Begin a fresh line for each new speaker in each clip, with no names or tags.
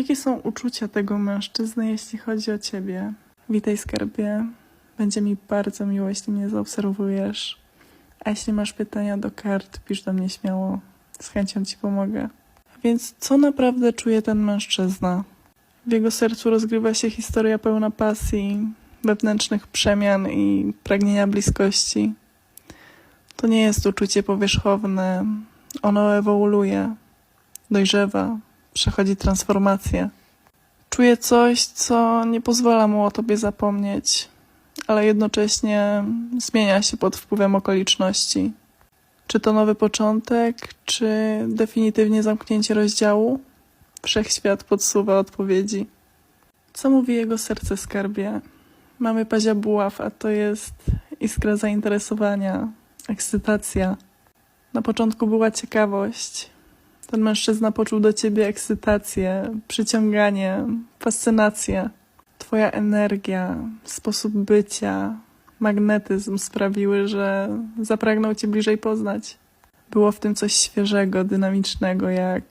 Jakie są uczucia tego mężczyzny, jeśli chodzi o ciebie? Witaj, skarbie. Będzie mi bardzo miło, jeśli mnie zaobserwujesz. A jeśli masz pytania do kart, pisz do mnie śmiało. Z chęcią ci pomogę. Więc co naprawdę czuje ten mężczyzna? W jego sercu rozgrywa się historia pełna pasji, wewnętrznych przemian i pragnienia bliskości. To nie jest uczucie powierzchowne. Ono ewoluuje, dojrzewa, przechodzi transformację. Czuje coś, co nie pozwala mu o tobie zapomnieć, ale jednocześnie zmienia się pod wpływem okoliczności. Czy to nowy początek, czy definitywnie zamknięcie rozdziału? Wszechświat podsuwa odpowiedzi. Co mówi jego serce skarbie? Mamy pazia buław, a to jest iskra zainteresowania, ekscytacja. Na początku była ciekawość. Ten mężczyzna poczuł do ciebie ekscytację, przyciąganie, fascynację. Twoja energia, sposób bycia, magnetyzm sprawiły, że zapragnął cię bliżej poznać. Było w tym coś świeżego, dynamicznego, jak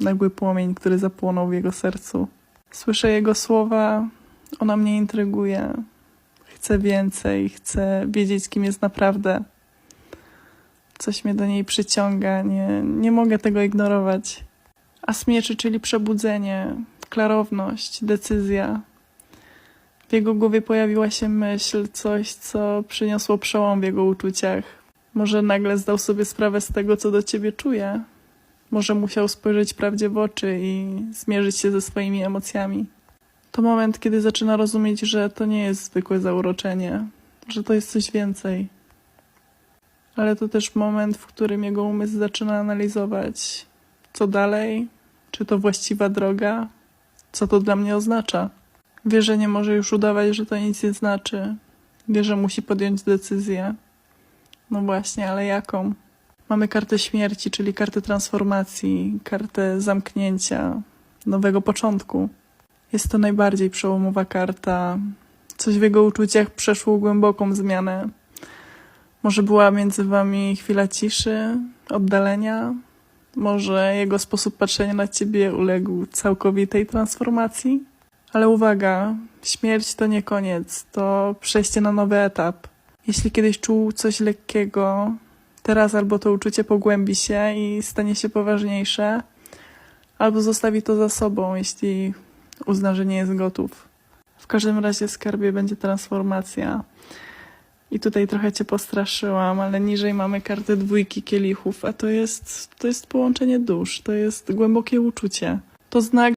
nagły płomień, który zapłonął w jego sercu. Słyszę jego słowa, ona mnie intryguje. Chcę więcej, chcę wiedzieć, kim jest naprawdę. Coś mnie do niej przyciąga, nie, nie mogę tego ignorować. A smieczy, czyli przebudzenie, klarowność, decyzja. W jego głowie pojawiła się myśl, coś, co przyniosło przełom w jego uczuciach. Może nagle zdał sobie sprawę z tego, co do ciebie czuje. Może musiał spojrzeć prawdzie w oczy i zmierzyć się ze swoimi emocjami. To moment, kiedy zaczyna rozumieć, że to nie jest zwykłe zauroczenie, że to jest coś więcej. Ale to też moment, w którym jego umysł zaczyna analizować, co dalej, czy to właściwa droga, co to dla mnie oznacza. Wie, że nie może już udawać, że to nic nie znaczy. Wie, że musi podjąć decyzję. No właśnie, ale jaką? Mamy kartę śmierci, czyli kartę transformacji, kartę zamknięcia, nowego początku. Jest to najbardziej przełomowa karta. Coś w jego uczuciach przeszło głęboką zmianę. Może była między wami chwila ciszy, oddalenia, może jego sposób patrzenia na ciebie uległ całkowitej transformacji. Ale uwaga, śmierć to nie koniec, to przejście na nowy etap. Jeśli kiedyś czuł coś lekkiego, teraz albo to uczucie pogłębi się i stanie się poważniejsze, albo zostawi to za sobą, jeśli uzna, że nie jest gotów. W każdym razie skarbie będzie transformacja. I tutaj trochę cię postraszyłam, ale niżej mamy kartę dwójki kielichów, a to jest, to jest połączenie dusz, to jest głębokie uczucie. To znak,